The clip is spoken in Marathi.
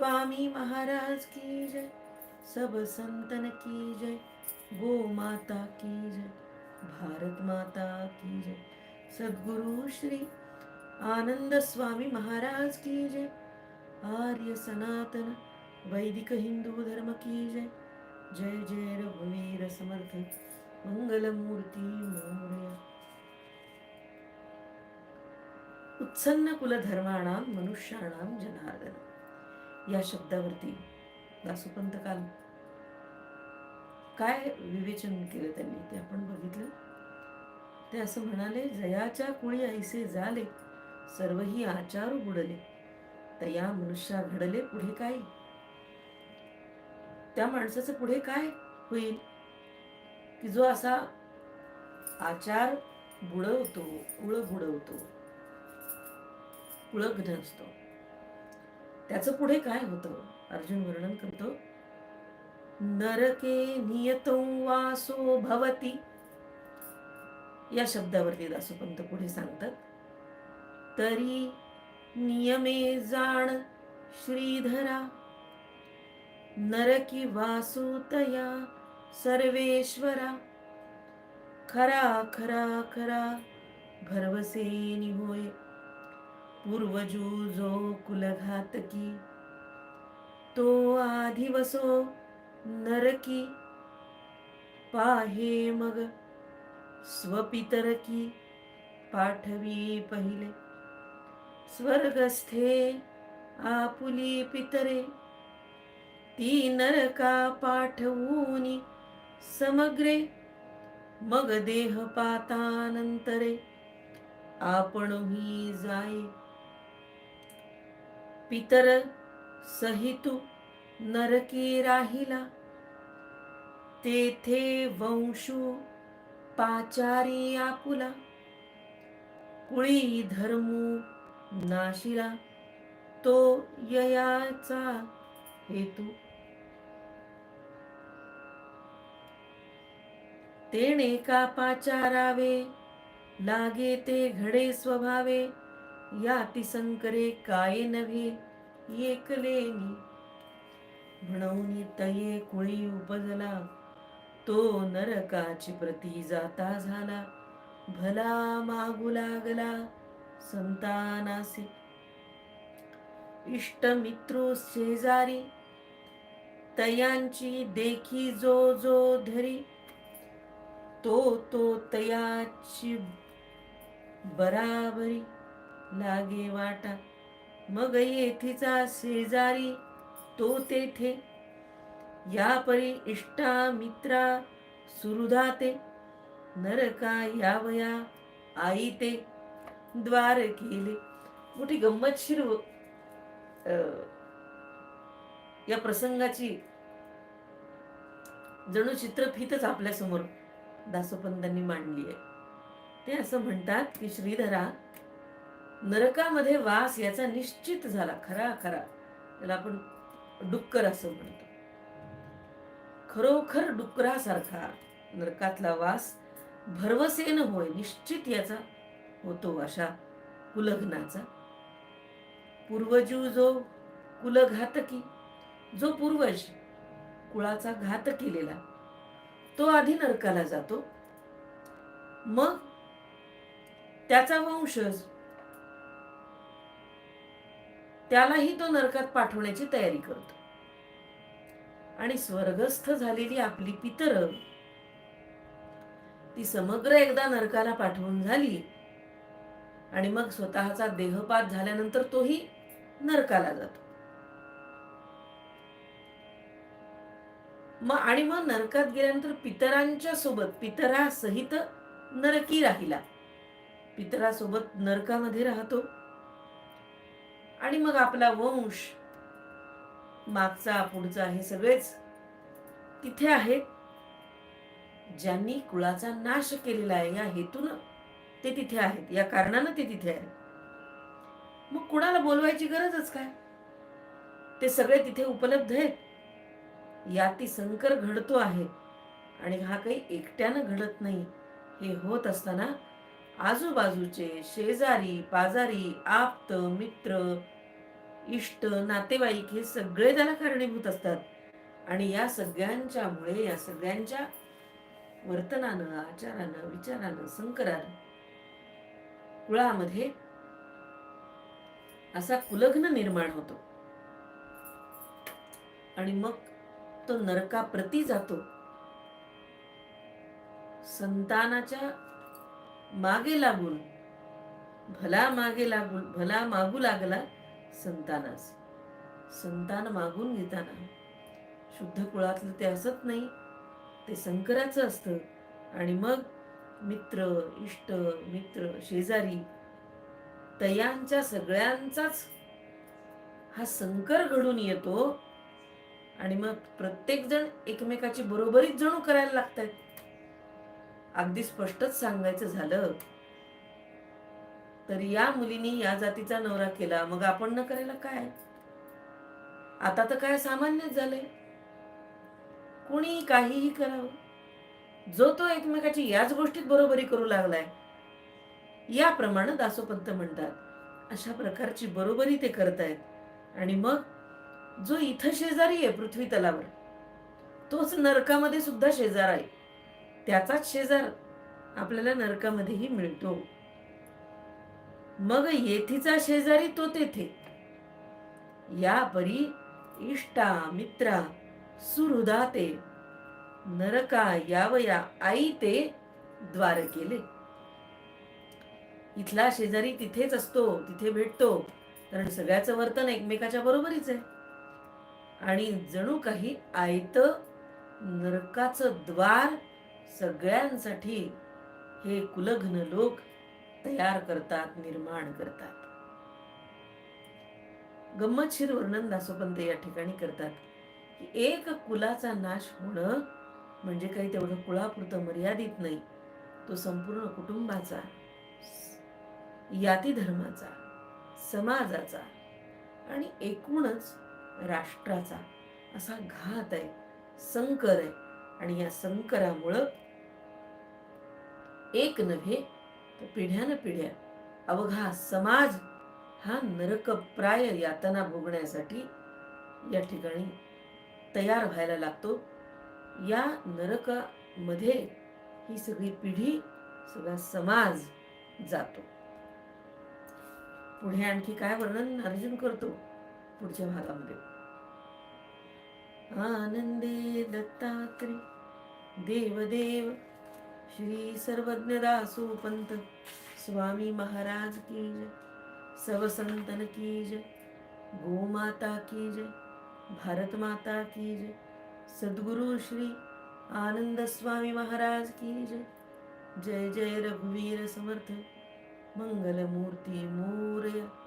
स्वामी महाराज की जय। सब संतन की जय। गो माता की जय। भारत माता की जय। सद्गुरु श्री आनंद स्वामी महाराज की जय। आर्य सनातन वैदिक हिंदू धर्म की जय। जय जय रघुवीर समर्थ मंगलमूर्ती मोरया। उत्सन्न कुलधर्माणां मनुष्याणां जनार्दन। या शब्दावरती. दासोपंत काल काय विवेचन केलं त्यांनी? ते आपण बघितलं. ते असं म्हणाले जयाच्या कुळी ऐसे झाले सर्वही आचार बुडले. तया मनुष्या घडले पुढे काय? त्या माणसाचं पुढे काय होईल? की जो असा आचार बुडवतो कुळ बुडवतो कुळग्न असतो. त्याचं पुढे काय होतं? अर्जुन वर्णन करतो नरके नियतो वासो भवती. या शब्दावरती दासोपंत पुढे सांगतात तरी नियमे जाण श्रीधरा नरकी वासुतया सर्वेश्वरा खरा खरा खरा भरवसे होय पूर्वजू जो कुलघातकी तो आधिवसो नरकी पाहे मग स्वपितरकी पाठवी पहिले स्वर्गस्थे आपुली पितरे ती नरका पाठवूनी समग्रे मग देह पातानंतरे आपणही जाय पितर सहितू नरकी राहिला. तेथे वंशू पाचारी आपुला कुळी धर्मू नाशिला. तो ययाचा हेतू. तेणे का पाचारावे लागे ते घडे स्वभावे. याती संकरे काय नव्हे? एकलेनी म्हणून तये कुळी उपजला. तो नरकाची प्रती जाता झाला. भला मागू लागला संतानासी. इष्ट मित्रो शेजारी. तयांची देखी जो जो धरी. तो तो तयाची बराबरी. लागे वाटा. मग येथीचा शेजारी तो तेथे. या परी इष्टा मित्रा सुरुधाते. नरका यावया आई ते द्वार केले. मोठी गंमतशीर या प्रसंगाची जणू चित्रफितच आपल्यासमोर दासोपंतांनी मांडली आहे. ते असं म्हणतात की श्रीधरा नरकामध्ये वास याचा निश्चित झाला खरा खरा. त्याला आपण डुक्कर असं म्हणतो. खरोखर डुकरासारखा नरकातला वास भरवसेन होय निश्चित याचा होतो अशा कुलग्नाचा पूर्वजू जो कुलघातकी जो पूर्वज कुळाचा घात केलेला तो आधी नरकाला जातो. मग त्याचा वंशज त्यालाही तो नरकात पाठवण्याची तयारी करतो. आणि स्वर्गस्थ झालेली आपली पितर ती समग्र एकदा नरकाला पाठवून झाली आणि मग स्वतःचा देहपात झाल्यानंतर तोही नरकाला जातो. मग आणि मग नरकात गेल्यानंतर पितरांच्या सोबत पितरासहित नरकी राहिला. पितरासोबत नरकामध्ये राहतो. आणि मग आपला वंश मागचा पुढचा हे सगळेच तिथे आहेत ज्यांनी कुळाचा नाश केलेला आहे. या हेतून ते तिथे आहेत. या कारणानं ते तिथे आहेत. मग कुणाला बोलवायची गरजच काय? ते सगळे तिथे उपलब्ध आहेत. या ती संकर घडतो आहे. आणि हा काही एकट्यानं घडत नाही. हे होत असताना आजूबाजूचे शेजारी पाजारी आप्त मित्र इष्ट नातेवाईक हे सगळे त्याला कारणीभूत असतात. आणि या सगळ्यांच्यामुळे या सगळ्यांच्या वर्तनानं आचारानं विचारानं संकरानं कुळामध्ये असा कुलग्न निर्माण होतो. आणि मग तो नरकाप्रती जातो. संतानाच्या मागे लागून भला मागे लागून भला मागू लागला संतानास संतान मागून घेताना शुद्ध कुळातलं ते असत नाही. ते संकराचं असतं. आणि मग मित्र इष्ट मित्र शेजारी तयांच्या सगळ्यांचाच हा संकर घडून येतो. आणि मग प्रत्येक जण एकमेकाची बरोबरीच जणू करायला लागतात. अगदी स्पष्टच सांगायचं झालं तर या मुलीने या जातीचा नवरा केला. मग आपण न करायला काय? आता तर काय सामान्यच झालंय. कुणी काहीही करावं. जो तो एकमेकाची याच गोष्टीत बरोबरी करू लागलाय याप्रमाणे दासोपंत म्हणतात. अशा प्रकारची बरोबरी ते करतायत. आणि मग जो इथं शेजारी आहे पृथ्वी तलावर तोच नरकामध्ये सुद्धा शेजार आहे. त्याचाच शेजार आपल्याला नरकामध्येही मिळतो. मग येथीचा शेजारी तो तेथे. या परी इष्टा मित्रा सुहृदा ते. नरका यावया आई ते द्वार केले. इथला शेजारी तिथेच असतो तिथे भेटतो. कारण सगळ्याचं वर्तन एकमेकाच्या बरोबरीच आहे. आणि जणू काही आयत नरकाचं द्वार सगळ्यांसाठी हे कुलघ्न लोक तयार करतात निर्माण करतात. गंमतशीर वर्णन दासोपंत या ठिकाणी करतात की एक कुलाचा नाश होणं म्हणजे काही तेवढं कुळापुरतं मर्यादित नाही. तो संपूर्ण कुटुंबाचा याती धर्माचा समाजाचा आणि एकूणच राष्ट्राचा असा घात आहे संकर आहे आणि या संकरामुळं एक नव्हे तर पिढ्यान पिढ्या अवघा समाज हा नरकप्राय यातना भोगण्यासाठी या ठिकाणी तयार व्हायला लागतो. या नरकामध्ये ही सगळी पिढी सगळा समाज जातो. पुढे आणखी काय वर्णन अर्जुन करतो? पुढच्या भागामध्ये. आनंदे दत्तात्री देवदेव श्री सर्वज्ञ दासो पंत स्वामी महाराज की जय। सब संतन की जय। गोमाता की जय। भारत माता की जय। सद्गुरु श्री आनंद स्वामी महाराज की जय। जय जय रघुवीर समर्थ। मंगलमूर्ती मोरया।